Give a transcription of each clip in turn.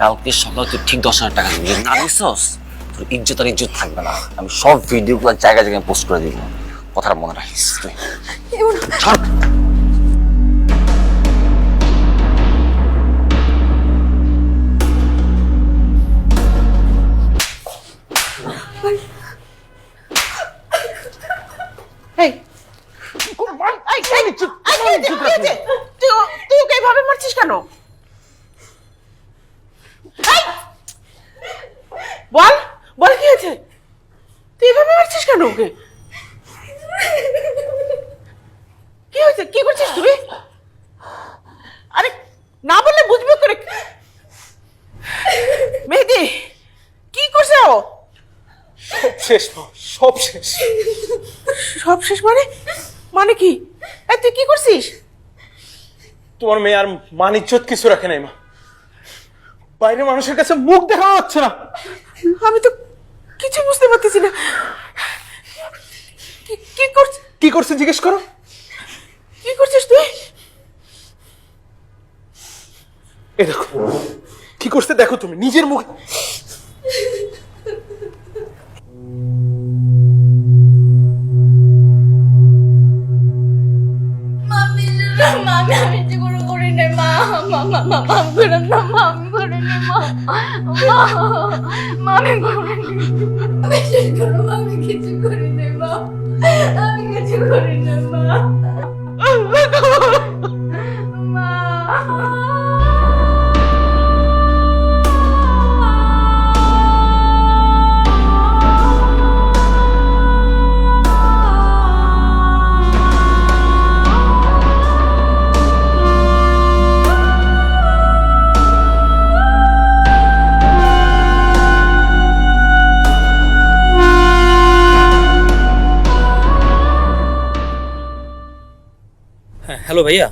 কালকে সকালে তুই ঠিক দশ হাজার টাকা দিবি যদি না দিছস তোর ইজ্জত আর ইজ্জত থাকবে না আমি সব ভিডিওগুলো জায়গায় জায়গায় পোস্ট করে দিব কথাটা মনে রাখিস তুই ছাড়। ওকে এইভাবে মারছিস কেন এই! বল বল কি হয়েছে? তুই এভাবে মারছিস কেন ওকে? কি হয়েছে? কি করছিস তুই? আরে না বললে বুঝবে করে মেহেদি কি করছে ও? সব শেষ সব শেষ। সব শেষ মানে? মানে কি? তুই কি করছিস? তোমার মেয়ে আর মান ইজ্জত কিছু রাখে নাই মা। বাইরে মানুষের কাছে মুখ দেখানো যাচ্ছে না। আমি তো কিছু বুঝতে পারতেছি না। কি- কি করছিস কি করছে জিজ্ঞেস করো। কি করছিস তুই? এ দেখো কি করছে দেখো তুমি নিজের মুখ মামি মামি আমি যে কোনো করি নাই মা মা মা মা মাম করে না মা আমি করে নি মা মা। Oh. হ্যালো ভাইয়া।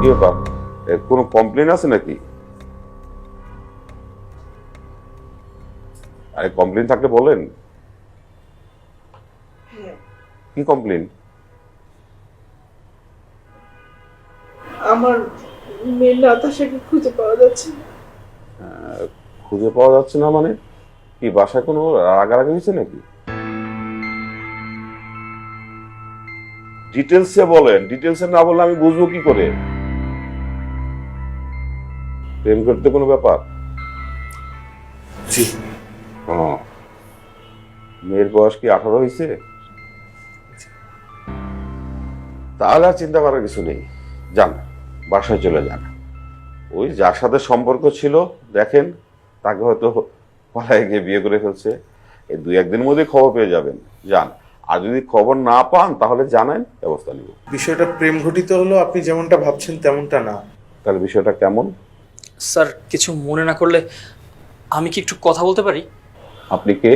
কি ব্যাপার? এর কোনো কমপ্লেন আছে নাকি? আরে কমপ্লেন থাকলে বলেন। কি? কমপ্লেন আমার মেয়ে নাতাশাকে খুঁজে পাওয়া যাচ্ছে না। খুঁজে পাওয়া যাচ্ছে না মানে? কি বাসায় কোনো রাগারাগি হয়েছে নাকি? ডিটেলসে বলেন। ডিটেলসে না বললে আমি বুঝব কি করে? প্রেম করতে কোনো ব্যাপার? জি। ও। মেয়ের বয়স কি আঠারো হয়েছে? তাহলে আর চিন্তা করার কিছু নেই। যান। বাসায় চলে যান। ওই যার সাথে সম্পর্ক ছিল দেখেন তাকে হয়তো পালায় গিয়ে বিয়ে করে ফেলছে। এই দুই একদিনের মধ্যে খবর পেয়ে যাবেন। যান। আর যদি খবর না পান তাহলে জানেন ব্যবস্থা নিব। বিষয়টা প্রেম ঘটিত হলো আপনি যেমনটা ভাবছেন তেমনটা না। তাহলে বিষয়টা কেমন? স্যার কিছু মনে না করলে আমি কি একটু কথা বলতে পারি? আপনি কে?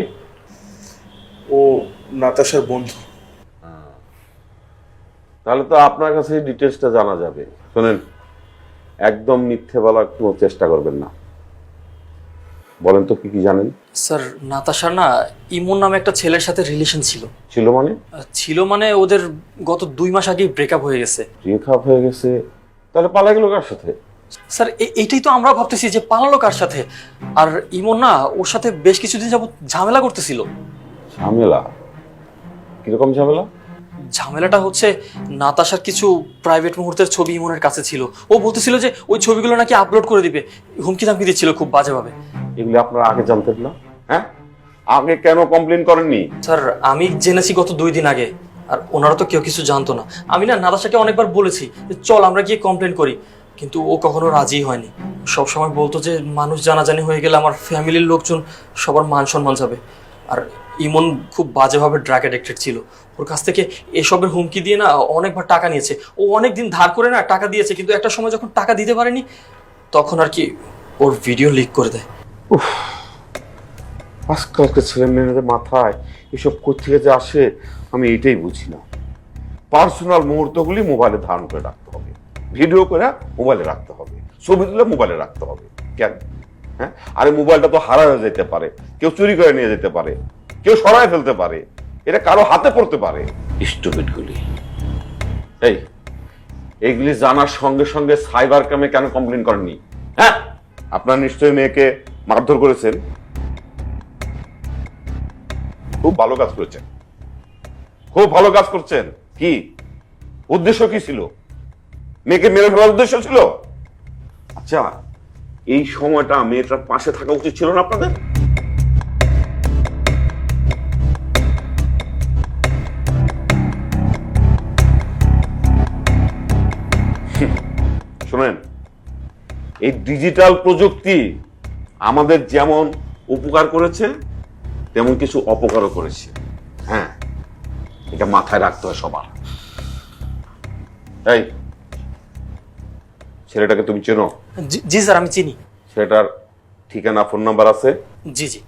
ও নাতাশার বন্ধু। তাহলে তো আপনার কাছে ডিটেলসটা জানা যাবে। শোনেন একদম মিথ্যে বলার কোনো চেষ্টা করবেন না। বলেন তো কি কি জানেন? স্যার নাতাশার না ইমন নামে একটা ছেলের সাথে রিলেশন ছিল। ছিল মানে? ছিল মানে ওদের গত দুই মাস আগেই ব্রেকআপ হয়ে গেছে। খাপ হয়ে গেছে। তাহলে পালা গেল কার সাথে? স্যার এইটাই তো আমরা ভাবতেছি যে পালালো কার সাথে। আর ইমন না ওর সাথে বেশ কিছুদিন যাবত ঝামেলা করতেছিল। ঝামেলা? কীরকম ঝামেলা? ঝামেলাটা হচ্ছে নাতাশার কিছু প্রাইভেট মুহূর্তের ছবি ইমনের কাছে ছিল। ও বলতেছিল যে ওই ছবিগুলো নাকি আপলোড করে দিবে। হুমকি ধামকি দিচ্ছিল খুব বাজেভাবে। এগুলি আপনারা আগে জানতেন না হ্যাঁ? আগে কেন কমপ্লেন করেননি? স্যার আমি জেনেছি গত দুই দিন আগে। আর ওনারা তো কেউ কিছু জানতো না। আমি না নাতাশাকে অনেকবার বলেছি যে চল আমরা গিয়ে কমপ্লেন করি। কিন্তু ও কখনো রাজি হয়নি। সব সময় বলতো যে মানুষ জানাজানি হয়ে গেলে আমার ফ্যামিলির লোকজন সবার মান সম্মান যাবে আর ইমন খুব বাজেভাবে ড্রাগ অ্যাডিক্টেড ছিল। ওর কাছ থেকে এসবের হুমকি দিয়ে না অনেকবার টাকা নিয়েছে। ও অনেক দিন ধার করে না টাকা দিয়েছে, কিন্তু একটা সময় যখন টাকা দিতে পারেনি, তখন আর কি ওর ভিডিও লিক করে দেয়। আজকালকার ছেলে মেয়েদের মাথায় এসব কোথেকে যে আসে, আমি এইটাই বুঝি না। পার্সোনাল মুহূর্তগুলি মোবাইলে ধারণ করে রাখতে হবে। ভিডিও করে মোবাইলে রাখতে হবে। ছবি তুলে মোবাইলে রাখতে হবে। কেন? হ্যাঁ? আরে মোবাইলটা তো হারা হয়ে যেতে পারে। কেউ চুরি করে নিয়ে যেতে পারে। কেউ সরায় ফেলতে পারে। এটা কারও হাতে পড়তে পারে। স্টুপিড গুলি। এই এগুলি জানার সঙ্গে সঙ্গে সাইবার ক্রাইমে কেন কমপ্লেন করেননি? হ্যাঁ আপনার নিশ্চয়ই মেয়েকে মারধর করেছেন। খুব ভালো কাজ করেছেন। খুব ভালো কাজ করছেন। কি? উদ্দেশ্য কি ছিল? মেয়েকে মেরে ফেলার উদ্দেশ্য ছিল? আচ্ছা এই সময়টা মেয়েটার পাশে থাকা উচিত ছিল না আপনাদের? শোনেন এই ডিজিটাল প্রযুক্তি আমাদের যেমন উপকার করেছে তেমন কিছু অপকারও করেছে। হ্যাঁ এটা মাথায় রাখতে হয় সবার। এই ছেলেটাকে তুমি চেনো? জি জি স্যার আমি চিনি। ছেলেটার ঠিকানা ফোন নাম্বার আছে? জি জি।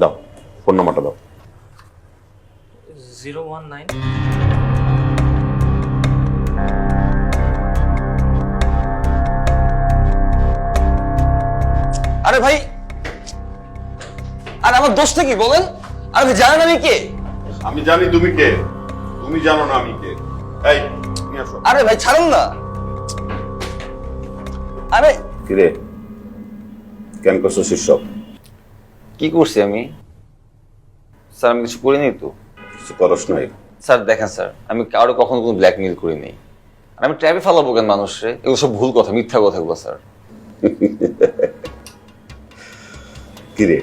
দাও ফোন নাম্বারটা দাও। জিরো ওয়ান নাইন আরে ভাই আর আমার দোষটা কি বলেন? আরে ভাই জানেন আমি কে? আমি জানি তুমি কে। তুমি জানো না আমি কে। এই নিয়ে আসো। আরে ভাই ছাড়ুন না। আরে কিরে? কেন করছ শীর্ষক? কি করছি আমি? স্যার আমি কিছু করিনি তো। কিছু করস নাই। স্যার দেখেন স্যার আমি কারও কখনো কোনো ব্ল্যাকমেল করিনি। আর আমি ট্র্যাপে ফালাবো কেন মানুষরে? এগুলো সব ভুল কথা মিথ্যা কথাগুলো স্যার। কিরে?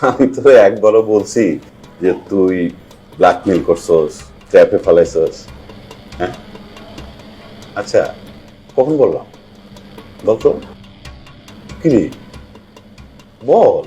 আমি তো একবারও বলছি যে তুই ব্ল্যাকমেল করছস ট্র্যাপে ফেলাইছস হ্যাঁ? আচ্ছা কখন বললাম? বলতো কিরে? বল।